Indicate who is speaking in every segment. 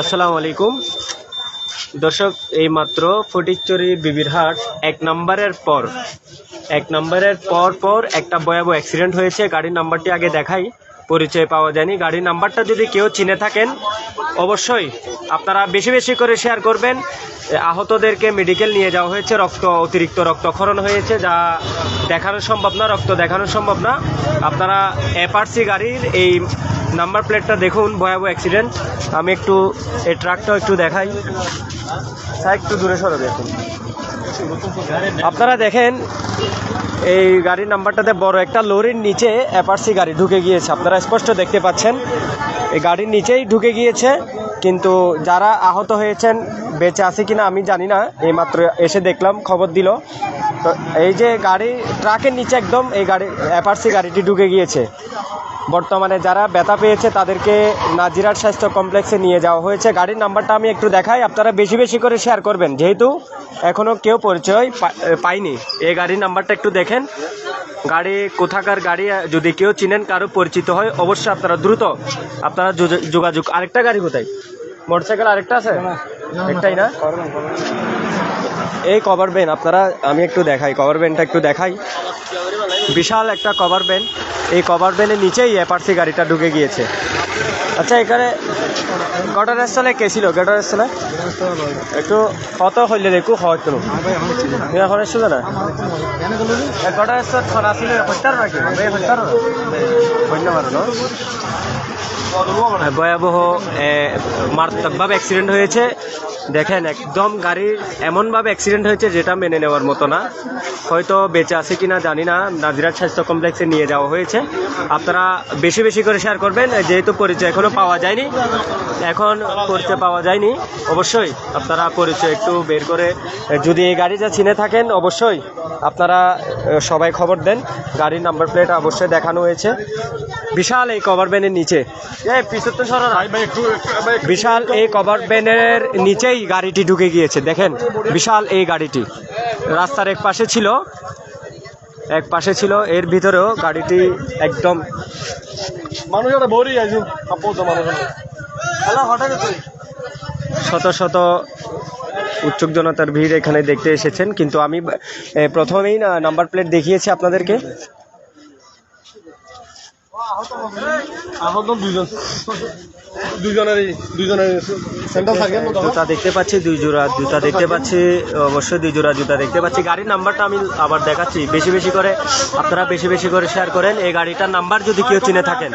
Speaker 1: আসসালামু আলাইকুম। দর্শক এই মাত্র ফটিকচুরি বিবিরহাট এক নম্বরের পর। এক নম্বরের পর পর একটা ভয়াবহ অ্যাক্সিডেন্ট হয়েছে, গাড়ির নাম্বারটি আগে দেখাই, পরিচয় পাওয়া যায়নি। গাড়ির নাম্বারটা যদি কেউ চিনে থাকেন, অবশ্যই আপনারা বেশি বেশি করে শেয়ার করবেন। আহতদেরকে মেডিকেল নিয়ে যাওয়া হয়েছে, রক্ত, অতিরিক্ত রক্তক্ষরণ হয়েছে, যা দেখানো সম্ভব না, রক্ত দেখানো সম্ভব না। আপনারা এপারসি গাড়ির এই নাম্বার প্লেটটা দেখুন, ভয়াবহ অ্যাক্সিডেন্ট আমি একটু, এই ট্রাকটাও একটু দেখাই। স্যার একটু দূরে সরে দেখুন। আপনারা দেখেন, এই গাড়ির নাম্বারটাতে বড় একটা লরির নিচে অ্যাপারসি গাড়ি ঢুকে গিয়েছে। আপনারা স্পষ্ট দেখতে পাচ্ছেন, এই গাড়ির নিচেই ঢুকে গিয়েছে। কিন্তু যারা আহত হয়েছেন, বেঁচে আছে কিনা আমি জানি না। এইমাত্র এসে দেখলাম, খবর দিল। তো এই যে গাড়ি ট্রাকের নিচে একদম এই গাড়ি অ্যাপারসি গাড়িটি ঢুকে গিয়েছে। বর্তমানে যারা ব্যথা পেয়েছে তাদেরকে নাজিরাট স্বাস্থ্য কমপ্লেক্সে নিয়ে যাওয়া হয়েছে। গাড়ির নাম্বারটা আমি একটু দেখাই আপনারা বেশি বেশি করে শেয়ার করবেন। যেহেতু এখনও কেউ পরিচয় পাইনি এই গাড়ির নাম্বারটা একটু দেখেন। গাড়ি কোথাকার গাড়ি যদি কেউ চিনেন কারও পরিচিত হয় অবশ্যই আপনারা দ্রুত আপনারা যোগ- যোগাযোগ আরেকটা গাড়ি কোথায়? মোটরসাইকেল আরেকটা আছে? একটাই না? এই কভার ভ্যান আপনারা আমি একটু দেখাই কভার ভ্যানটা একটু দেখাই। বিশাল একটা কভার ভ্যান এই কভার ভ্যানের নিচেই এপারসি গাড়িটা ঢুকে গিয়েছে। আচ্ছা এখানে ঘটনাস্থলে কে ছিল? ঘটনাস্থলে একটু কত হইলে দেখু হয়তো এখন এসছো না? ঘটনাস্থল ছিল নাকি? ভয়াবহ মারাত্মকভাবে অ্যাক্সিডেন্ট হয়েছে। দেখেন একদম গাড়ির এমনভাবে অ্যাক্সিডেন্ট হয়েছে যেটা মেনে নেওয়ার মতো না। হয়তো বেঁচে আছে কি না জানি না। নাজিরাট স্বাস্থ্য কমপ্লেক্সে নিয়ে যাওয়া হয়েছে। আপনারা বেশি বেশি করে শেয়ার করবেন। যেহেতু পরিচয় এখনও পাওয়া যায়নি এখন পরিচয় পাওয়া যায়নি। অবশ্যই আপনারা পরিচয় একটু বের করে যদি এই গাড়ি যা চিনে থাকেন অবশ্যই আপনারা সবাই খবর দেন। গাড়ির নাম্বার প্লেট অবশ্যই দেখানো হয়েছে। বিশাল এই কভার ভ্যানের নিচে। বিশাল এই কভার ভ্যানের নিচেই গাড়িটি ঢুকে গিয়েছে। দেখেন বিশাল এই গাড়িটি। রাস্তার এক পাশে ছিল এক পাশে ছিল এর ভিতরেও গাড়িটি একদম শত শত উৎসুক জনতার ভিড় এখানে দেখতে এসেছেন। কিন্তু আমি প্রথমেই না নাম্বার প্লেট দেখিয়েছি আপনাদেরকে।
Speaker 2: আহত সেন্টার থাকে।
Speaker 1: জুতা দেখতে পাচ্ছি দুই জোড়া জুতা দেখতে পাচ্ছি অবশ্যই দুই জোড়া জুতা দেখতে পাচ্ছি। গাড়ির নাম্বারটা আমি আবার দেখাচ্ছি বেশি বেশি করে আপনারা বেশি বেশি করে শেয়ার করেন। এই গাড়িটার নাম্বার যদি কেউ চিনে থাকেন।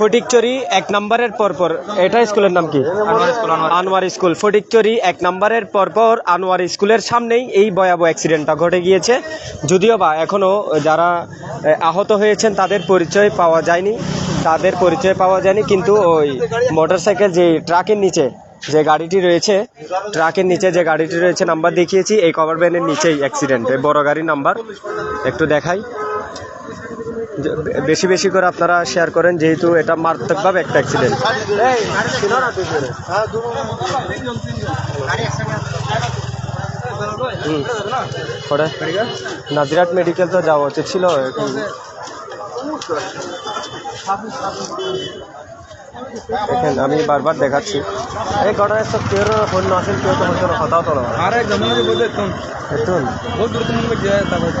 Speaker 1: ফটিকচুরি এক নম্বরের পরপর। এটা স্কুলের নাম কি? আনোয়ার স্কুল ফটিকচুরি, এক নম্বরের পরপর আনোয়ার স্কুলের সামনেই এই ভয়াবহ অ্যাক্সিডেন্টটা ঘটে গিয়েছে। যদিও বা এখনও যারা আহত হয়েছেন, তাদের পরিচয় পাওয়া যায়নি। তাদের পরিচয় পাওয়া যায়নি, কিন্তু ওই মোটরসাইকেল যে ট্রাকের নিচে যে গাড়িটি রয়েছে ট্রাকের নিচে যে গাড়িটি রয়েছে নাম্বার দেখিয়েছি, এই কভার ভ্যানের নিচেই অ্যাক্সিডেন্ট বড় গাড়ির নাম্বার একটু দেখাই। বেশি বেশি করে আপনারা শেয়ার করেন যেহেতু এটা মারাত্মকভাবে একটা অ্যাক্সিডেন্ট নাজিরাট মেডিকেল তো যাওয়া উচিত ছিল দেখেন আমি বারবার দেখাচ্ছি। এই ঘটনায় সব কেউ হন্য আসেন কেউ তো না
Speaker 2: আরে জমিয়ে বলতে একদম
Speaker 1: একটু
Speaker 2: বহুত গুরুত্বপূর্ণ যায় তারপর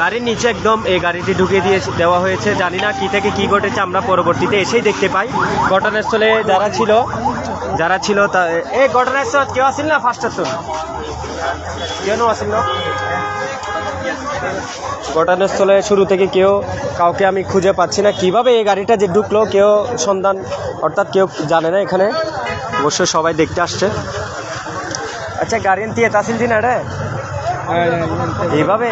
Speaker 1: গাড়ির নিচে একদম এই গাড়িটি ঢুকিয়ে দিয়ে দেওয়া হয়েছে। জানি না কি থেকে কি ঘটেছে, আমরা পরবর্তীতে এসেই দেখতে পাই। ঘটনাস্থলে যারা ছিল যারা ছিল তা, এই ঘটনাস্থল কেউ আসিল না ফার্স্ট তো? কেন আসিল না? ঘটনাস্থলে শুরু থেকে কেউ কাউকে আমি খুঁজে পাচ্ছি না। কীভাবে এই গাড়িটা যে ঢুকলো, কেউ সন্ধান, অর্থাৎ কেউ জানে না এখানে। অবশ্যই সবাই দেখতে আসছে। আচ্ছা গাড়ি দিয়ে তাসিল দিন আরে। এইভাবে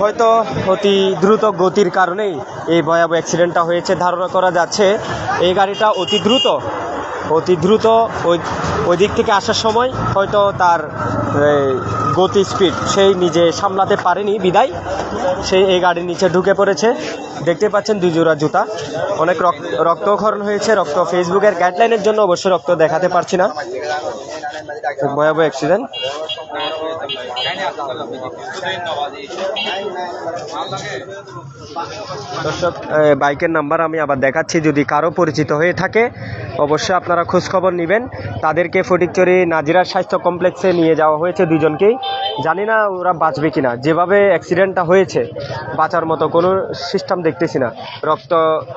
Speaker 1: হয়তো অতি দ্রুত গতির কারণেই এই ভয়াবহ অ্যাক্সিডেন্টটা হয়েছে। ধারণা করা যাচ্ছে, এই গাড়িটা অতি দ্রুত অতি দ্রুত ওই ওই দিক থেকে আসার সময় হয়তো তার গতি স্পিড সেই নিজে সামলাতে পারেনি, বিদায়। সেই এই গাড়ির নিচে ঢুকে পড়েছে। দেখতে পাচ্ছেন দুই জোড়া জুতা। অনেক রক্ত, রক্তক্ষরণ হয়েছে, রক্ত ফেসবুকের গাইডলাইনের জন্য অবশ্যই রক্ত দেখাতে পারছি না। ভয়াবহ অ্যাক্সিডেন্ট দর্শক বাইকের নাম্বার আমি আবার দেখাচ্ছি। যদি কারও পরিচিত হয়ে থাকে, অবশ্যই আপনারা খোঁজখবর নেবেন। তাদেরকে ফটিকচুরি নাজিরা স্বাস্থ্য কমপ্লেক্সে নিয়ে যাওয়া হয়েছে দুজনকেই। জানি না ওরা বাঁচবে কিনা। যেভাবে অ্যাক্সিডেন্টটা হয়েছে, বাঁচার মতো কোনো সিস্টেম দেখতেছি না। রক্ত,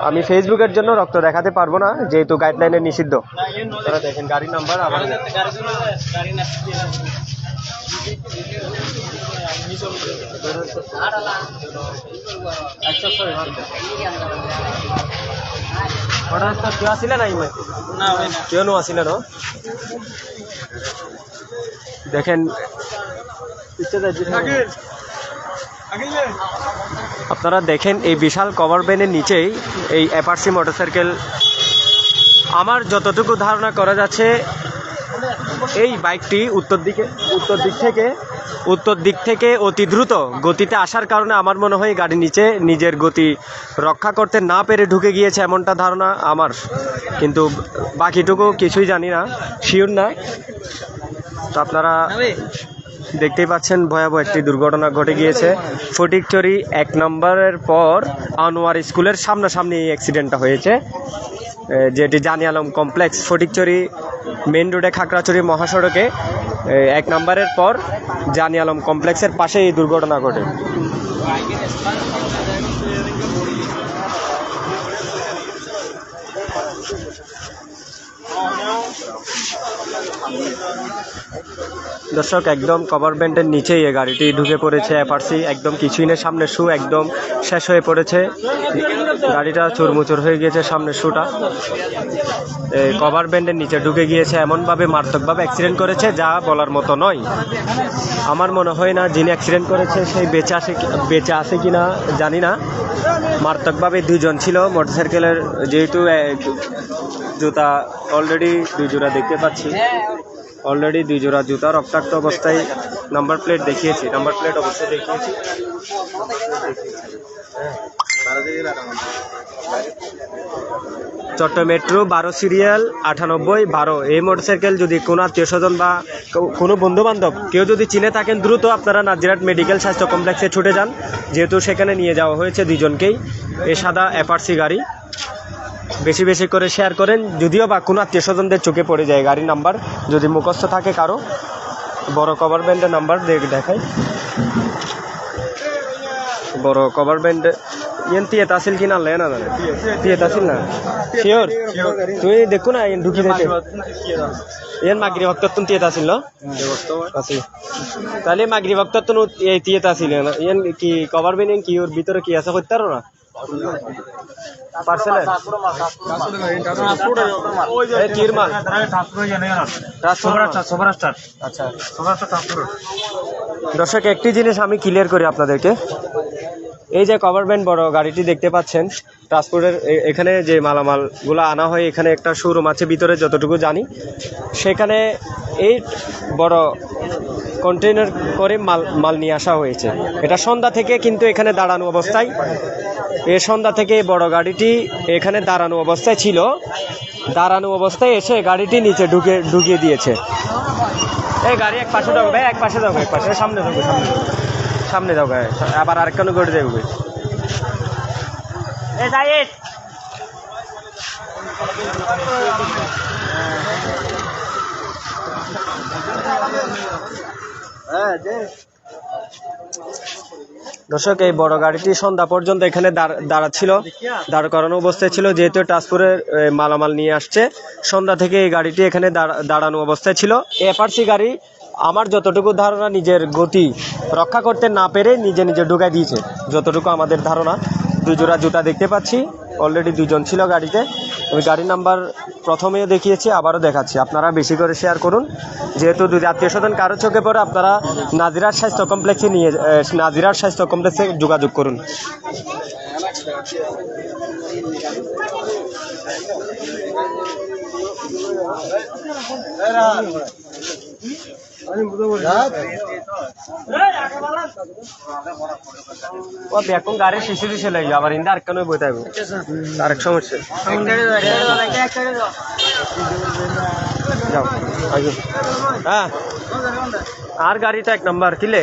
Speaker 1: আমি ফেসবুকের জন্য রক্ত দেখাতে পারব না, যেহেতু গাইডলাইনে নিষিদ্ধ। দেখেন, গাড়ির নাম্বার আবার কেউ আসিলে নাই কেউ নো আসিলে ন দেখেন আপনারা দেখেন এই বিশাল কভার ব্যানের নিচেই এই অ্যাপার্সি মোটরসাইকেল। আমার যতটুকু ধারণা করা যাচ্ছে এই বাইকটি উত্তর দিকে, উত্তর দিক থেকে, উত্তর দিক থেকে অতি দ্রুত গতিতে আসার কারণে আমার মনে হয় গাড়ি নিচে নিজের গতি রক্ষা করতে না পেরে ঢুকে গিয়েছে এমনটা ধারণা আমার। কিন্তু বাকিটুকু কিছুই জানি না শিওর না। তো আপনারা দেখতেই পাচ্ছেন ভয়াবহ একটি দুর্ঘটনা ঘটে গিয়েছে। ফটিকচুরি এক নম্বরের পর আনোয়ার স্কুলের সামনাসামনি এই অ্যাক্সিডেন্টটা হয়েছে। যেটি জানি আলম কমপ্লেক্স ফটিকচুরি মেন রোডে খাগড়াছড়ি মহাসড়কে এক নম্বরের পর জানি আলম কমপ্লেক্সের পাশে এই দুর্ঘটনা ঘটে। দর্শক, একদম কভার ব্যান্ডের নিচেই গাড়িটি ঢুকে পড়েছে। অ্যাপারসি একদম কিছুই না সামনে শু একদম শেষ হয়ে পড়েছে। গাড়িটা চুরমুচুর হয়ে গিয়েছে সামনের শুটা। কভার ব্যান্ডের নিচে ঢুকে গিয়েছে, এমনভাবে মারাত্মকভাবে অ্যাক্সিডেন্ট করেছে, যা বলার মতো নয়। আমার মনে হয় না যিনি অ্যাক্সিডেন্ট করেছে, সেই বেঁচে আসে বেঁচে আছে কি না জানি না। মারাত্মকভাবে দুইজন ছিল মোটরসাইকেলের যেহেতু জুতা অলরেডি দুই দেখতে পাচ্ছি। অলরেডি দুই জোড়া জুতা, রক্তাক্ত অবস্থায় নাম্বার প্লেট দেখিয়েছি নাম্বার প্লেট অবশ্যই দেখিয়েছি। চট্ট মেট্রো বারো সিরিয়াল আটানব্বই, বারো। এই মোটরসাইকেল যদি কোনো আত্মীয় স্বজন বা কোনো বন্ধু বান্ধব কেউ যদি চিনে থাকেন, দ্রুত আপনারা নাজিরাট মেডিকেল স্বাস্থ্য কমপ্লেক্সে ছুটে যান। যেহেতু সেখানে নিয়ে যাওয়া হয়েছে দুজনকেই এ সাদা অ্যাপার্সি গাড়ি। বেশি বেশি করে শেয়ার করেন, যদিও বা কোনো আত্মীয় স্বজনদের চোখে পড়ে যায় গাড়ির নাম্বার যদি মুখস্থ থাকে কারও, বড় কভার ব্যান্ডের নাম্বার দেখাই। বড় কভার ব্যান্ড ইয়েন তিয়েত আসিল কি না আল্লাহ না জানে। তিয়েত আসিল না? শিওর তুই দেখো না, ইয়েন ঢুকি দেখে ইয়েন মাগরি ভক্তত্বন তিয়েত আসিল ন? আসিল তাহলে মাগরি ভক্তত্বন এই তিয়েত আসিল না ইয়েন কি কভার ব্যান্ড কি ওর ভিতরে কি আছে করতে পারো কির মাল আচ্ছা। দর্শক একটি জিনিস আমি ক্লিয়ার করি আপনাদেরকে। এই যে কভার ব্যান্ড বড় গাড়িটি দেখতে পাচ্ছেন ট্রান্সপোর্টের এখানে যে মালামালগুলো আনা হয়, এখানে একটা শোরুম আছে, ভিতরে যতটুকু জানি। সেখানে এই বড় কন্টেনার করে মাল মাল নিয়ে আসা হয়েছে। এটা সন্ধ্যা থেকে কিন্তু এখানে দাঁড়ানো অবস্থায়। এ সন্ধ্যা থেকে বড় গাড়িটি এখানে দাঁড়ানো অবস্থায় ছিল। দাঁড়ানো অবস্থায় এসে গাড়িটি নিচে ঢুকে, ঢুকিয়ে দিয়েছে। এই গাড়ি এক পাশে যাও ভাই এক পাশে যাও এক পাশে, সামনে যাও সামনে। সামনে যাও গায়ে আবার আরেকখানে করে যাবে এ দর্শক এই বড় গাড়িটি সন্ধ্যা পর্যন্ত এখানে দাঁড়- দাঁড়াচ্ছিল। দাঁড় করানো অবস্থায় ছিল যেহেতু ট্রান্সপোর্টের মালামাল নিয়ে আসছে। সন্ধ্যা থেকে এই গাড়িটি এখানে দাঁড়া- দাঁড়ানো অবস্থায় ছিল। এফআরসি গাড়ি আমার যতটুকু ধারণা নিজের গতি রক্ষা করতে না পেরে নিজে নিজে ঢুকাই দিয়েছে। যতটুকু আমাদের ধারণা দুজোড়া জুতা দেখতে পাচ্ছি। অলরেডি দুজন ছিল গাড়িতে। ওই গাড়ির নাম্বার প্রথমেও দেখিয়েছি, আবারও দেখাচ্ছি। আপনারা বেশি করে শেয়ার করুন। যেহেতু দুই আত্মীয় স্বজন কারও চোখে পড়ে, আপনারা নাজিরার স্বাস্থ্য কমপ্লেক্সে নিয়ে নাজিরার স্বাস্থ্য কমপ্লেক্সে যোগাযোগ করুন। বেকন গাড়ি শিশু দিছে লাগে আবার ইন্দা আর কেন বইতে হবে আরেক সমস্যা। যাও হ্যাঁ। আর গাড়িটা এক নাম্বার কিলে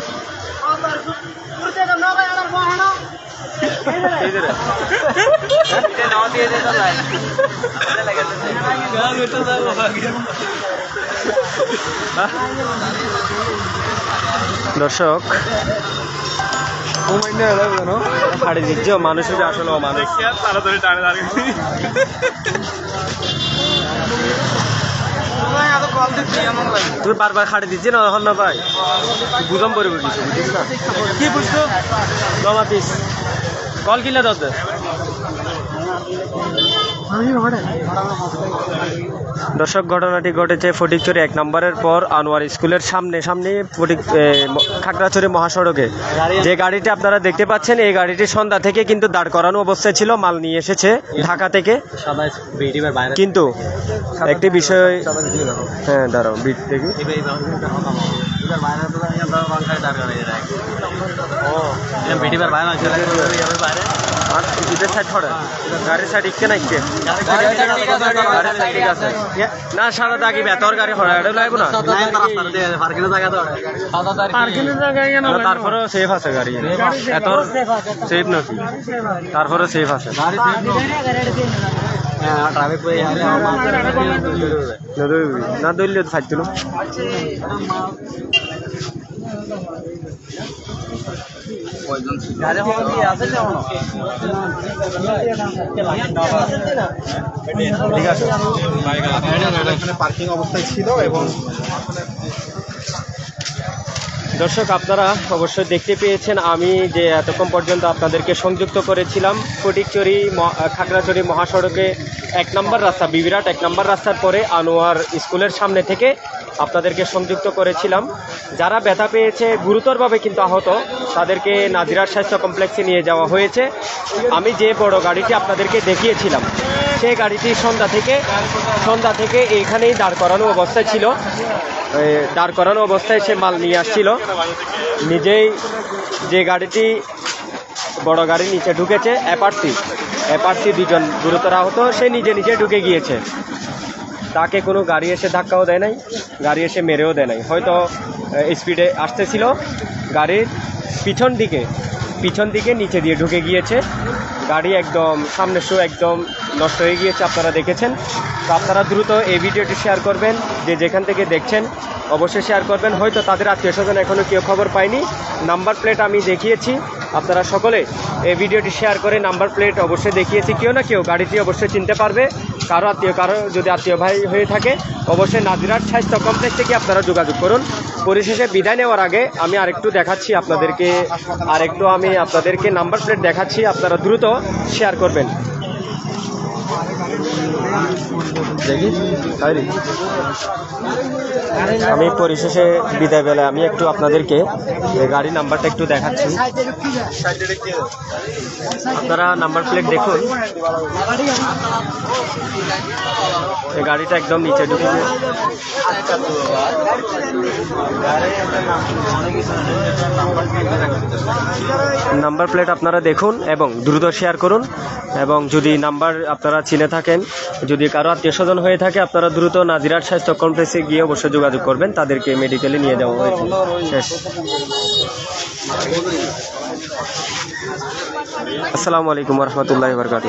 Speaker 1: দর্শক ছাড়ি দিচ্ছে মানুষের আসলে মানুষ
Speaker 2: তাড়াতাড়ি টানে দাঁড়িয়ে
Speaker 1: তুই বারবার খাড়ি দিচ্ছি, না এখন না ভাই। বুঝম পড়বে কিছু, বুঝিস না? কি বুঝছ? জমা পিস কল দশ দতে দর্শক, ঘটনাটি ঘটেছে ফটিকচুরি এক নম্বরের পর আনোয়ার স্কুলের সামনে সামনে ফটিক খাগড়াছড়ি মহাসড়কে। যে গাড়িটি আপনারা দেখতে পাচ্ছেন, এই গাড়িটি সন্ধ্যা থেকে কিন্তু দাঁড় করানো অবস্থায় ছিল, মাল নিয়ে এসেছে ঢাকা থেকে। কিন্তু একটি বিষয় হ্যাঁ দাঁড়াও, বিট সাইড গাড়ির সাইড ইকে না ইকে গাড়ির সাইড ঠিক আছে। না সাদা দাগি বেতর গাড়ি খড়া এটা লাগবো না? না, তারপরেও সেফ আছে গাড়ি। এত সেফ নাকি তারপরেও সেফ আছে। না। দৌড়বি না দৌড়লে তো থাকছিল ঠিক আছে।
Speaker 2: পার্কিং অবস্থায় ছিল এবং
Speaker 1: দর্শক আপনারা অবশ্যই দেখতে পেয়েছেন আমি যে এতক্ষণ পর্যন্ত আপনাদেরকে সংযুক্ত করেছিলাম ফটিকচুরি খাগড়াছড়ি মহাসড়কে এক নম্বর রাস্তা বিবিরাট এক নম্বর রাস্তার পরে আনোয়ার স্কুলের সামনে থেকে আপনাদেরকে সংযুক্ত করেছিলাম। যারা ব্যথা পেয়েছে, গুরুতরভাবে কিন্তু আহত, তাদেরকে নাজিরার স্বাস্থ্য কমপ্লেক্সে নিয়ে যাওয়া হয়েছে। আমি যে বড় গাড়িটি আপনাদেরকে দেখিয়েছিলাম, সেই গাড়িটি সন্ধ্যা থেকে সন্ধ্যা থেকে এখানেই দাঁড় করানো অবস্থায় ছিল। দাঁড় করানো অবস্থায় সে মাল নিয়ে আসছিল। নিজেই যে গাড়িটি, বড় গাড়ি নিচে ঢুকেছে অ্যাপার্সি অ্যাপার্সি দুজন গুরুতর আহত, সে নিজে নিজে ঢুকে গিয়েছে। তাকে কোনো গাড়ি এসে ধাক্কাও দেয় নাই, গাড়ি এসে মেরেও দেয় নাই। হয়তো স্পিডে আসতেছিল, গাড়ির পিছন দিকে পিছন দিকে নিচে দিয়ে ঢুকে গিয়েছে। গাড়ি একদম সামনের শো একদম নষ্ট হয়ে গিয়েছে, আপনারা দেখেছেন। তো আপনারা দ্রুত এই ভিডিওটি শেয়ার করবেন, যে যেখান থেকে দেখছেন, অবশ্যই শেয়ার করবেন। হয়তো তাদের আত্মীয় স্বজন এখনও কেউ খবর পায়নি। নাম্বার প্লেট আমি দেখিয়েছি। আপনারা সকলে এই ভিডিওটি শেয়ার করে নাম্বার প্লেট অবশ্যই দেখিয়েছি। কেউ না কেউ গাড়িটি অবশ্যই চিনতে পারবে। কারও আত্মীয়, কারও যদি আত্মীয় ভাই হয়ে থাকে, অবশ্যই নাজিরাট স্বাস্থ্য কমপ্লেক্স থেকে আপনারা যোগাযোগ করুন। পরিশেষে বিদায় নেওয়ার আগে আমি আরেকটু দেখাচ্ছি আপনাদেরকে, আরেকটু আমি আপনাদেরকে নাম্বার প্লেট দেখাচ্ছি, আপনারা দ্রুত শেয়ার করবেন। দেখি তাই আমি পরিশেষে বিদায় বেলায় আমি একটু আপনাদেরকে গাড়ি নাম্বারটা একটু দেখাচ্ছি। আপনারা নাম্বার প্লেট দেখুন। গাড়িটা একদম নিচে ঢুকে নাম্বার প্লেট আপনারা দেখুন এবং দ্রুত শেয়ার করুন এবং যদি নাম্বার আপনারা চিনে থাকেন যদি কারও আত্মীয় স্বজন হয়ে থাকে, আপনারা দ্রুত নাজিরাট স্বাস্থ্য কমপ্লেক্সে গিয়ে অবশ্যই যোগাযোগ করবেন। তাদেরকে মেডিকেলে নিয়ে যাওয়া হয়েছে। শেষ। আসসালামু আলাইকুম রহমতুল্লাহ বরকাত